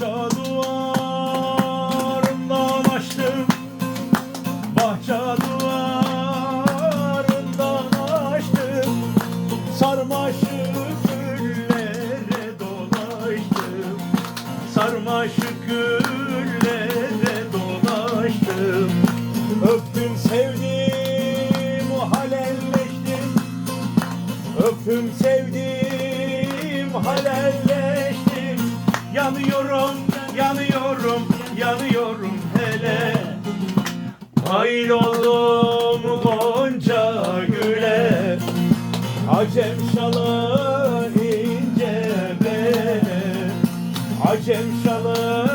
Bahça açtım. Bahça açtım. Sarmaşık dolaştım. Sarmaşık dolaştım. Öptüm sevdim halelleştim. Öptüm sevdim halelleştim. Yanıyorum, yanıyorum, yanıyorum hele. Hayroldum gonca güle. Acem şalı ince bele. Acem şalı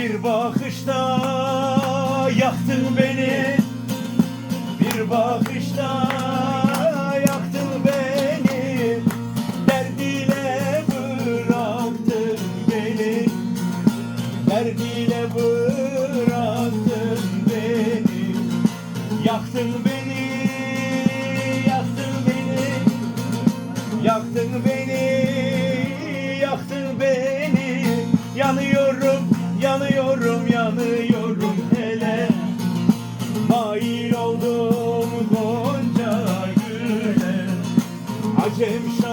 Bir bakışta yaktın beni. 天上